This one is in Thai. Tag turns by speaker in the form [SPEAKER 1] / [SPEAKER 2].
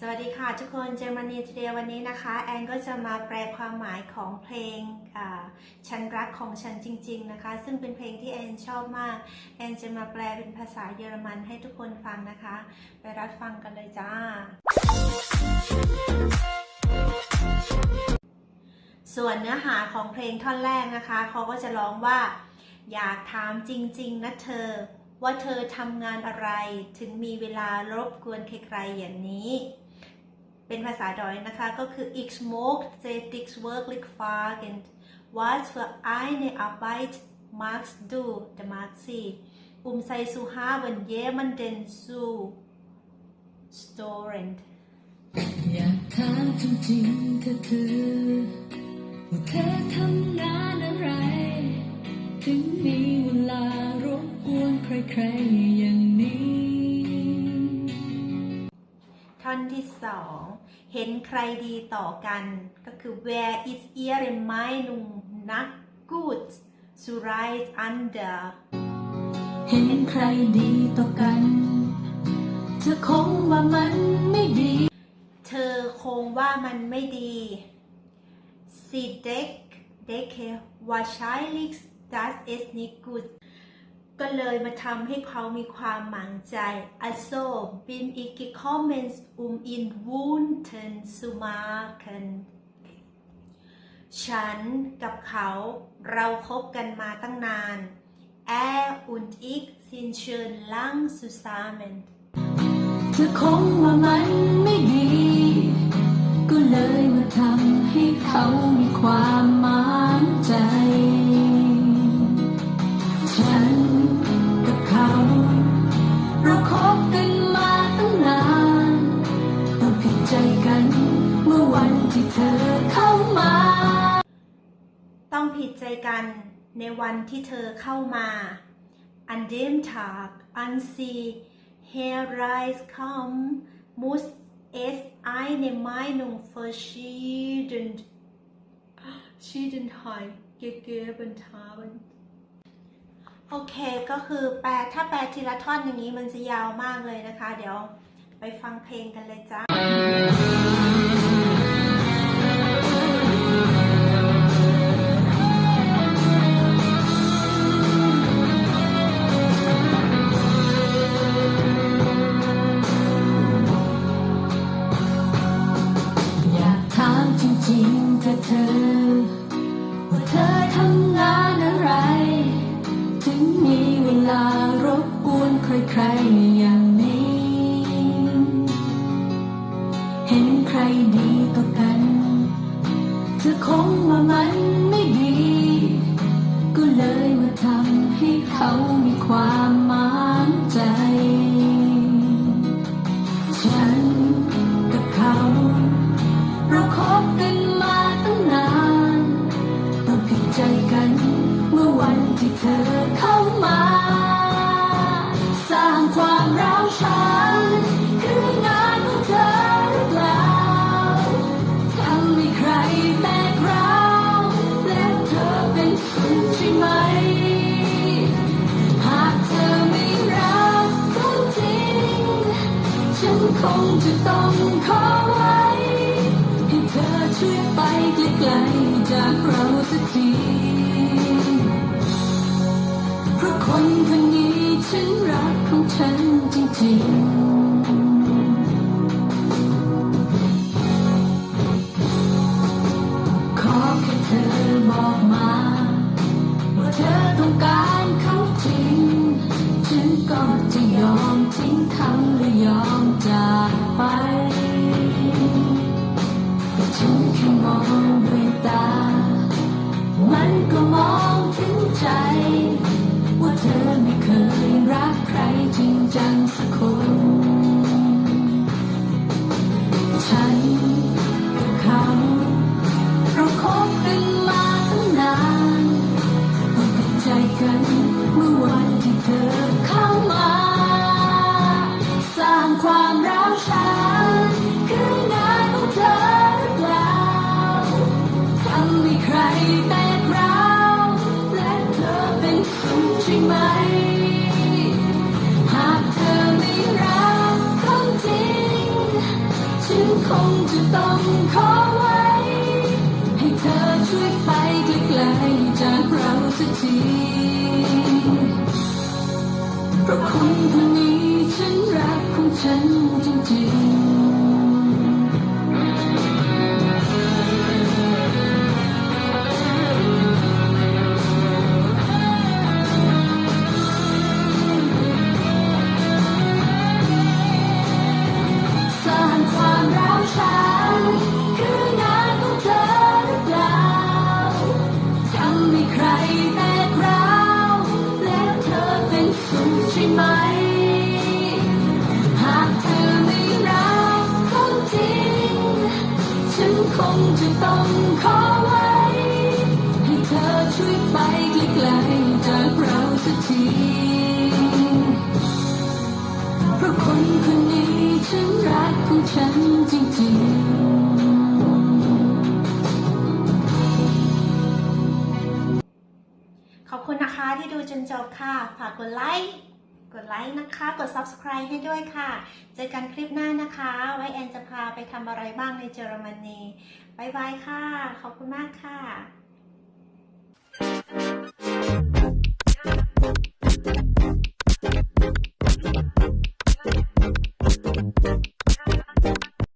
[SPEAKER 1] สวัสดีค่ะทุกคนเจมานีทูเดย์วันนี้นะคะ แอนก็จะมาแปลความหมายของเพลงฉันรักของฉันจริง ๆ นะคะ ซึ่งเป็นเพลงที่แอนชอบมาก แอนจะมาแปลเป็นภาษาเยอรมันให้ทุกคนฟังนะคะ ไปรับฟังกันเลยจ้า ส่วนเนื้อหาของเพลงท่อนแรกนะคะเขาก็จะร้องว่า อยากถามจริง ๆนะเธอว่าเธอทำงานอะไรถึงมีเวลารบกวนใครๆอย่างนี้ เป็นภาษาดอยนะคะ ก็คือ ich mag dich wirklich fragen was für eine Arbeit machst du der mag sie um sei zu haben jemanden zu storen
[SPEAKER 2] อยากถามจริงๆเธอคือว่าเธอทำงานอะไร ถึงมีเวลารบกวนใครๆ
[SPEAKER 1] เห็นใครดีต่อกัน ก็คือ Wer ist ihre Meinung nach gut zu right under
[SPEAKER 2] เห็นใครดีต่อกัน เธอคงว่ามันไม่ดี
[SPEAKER 1] เธอคงว่ามันไม่ดี Sie deck decke wahrscheinlich das es nicht gut ก็เลยมาทำให้เขามีความหมางใจ Also bin ich gekommen um ihn Wunden zu machen ฉันกับเขาเราคบกันมาตั้งนาน Er und ich sind schon lang zusammen
[SPEAKER 2] เธอคงว่ามันไม่ดี ก็เลยมาทำให้เขามีความ ต้องผิดใจกัน
[SPEAKER 1] ในวันที่เธอเข้ามา An dem Tag, an sie herauskommen, muss es eine Meinung verschieden, Verschiedenheit gegeben haben โอเค ก็คือแปลถ้าแปลทีละท่อนอย่างนี้มันจะยาวมากเลยนะคะ เดี๋ยวไปฟังเพลงกันเลยจ้า
[SPEAKER 2] ใครอย่างนี้ เห็นใครดีต่อกันเธอคงว่ามันไม่ดี ก็เลยมาทำให้เขามีความ ขอไว้ ให้เธอช่วยไปไกลๆจากเราสักทีเพราะคนคนนี้ฉันรักของฉันจริงๆขอแค่เธอบอกมาว่าเธอต้องการเขาจริงฉันก็จะยอมทิ้งเขาและยอมจากไป จังสักคนฉันเขาเราคบกันมาตั้งนานต้องเป็นใจกันเมื่อวันที่เธอเข้ามา สร้างความรักฉันคืองานของเธอหรือเปล่าทำให้ใครแตกร้าและเธอเป็นสุขใช่ไหม จะต้องขอไว้ ให้เธอช่วยไปไกลๆจากเราสักทีเพราะคนคนนี้ฉันรักของฉันจริงๆ ต้องขอไว้ ให้เธอช่วยไปไกลๆจากเราสักที เพราะคนคนนี้ฉันรักของฉันจริงๆ
[SPEAKER 1] ขอบคุณนะคะที่ดูจนจบค่ะ ฝากกดไลค์ กดไลค์นะคะ กด subscribe ให้ด้วยค่ะ เจอกันคลิปหน้านะคะ ไว้แอนจะพาไปทำอะไรบ้างในเยอรมนีบายบายค่ะ ขอบคุณมากค่ะ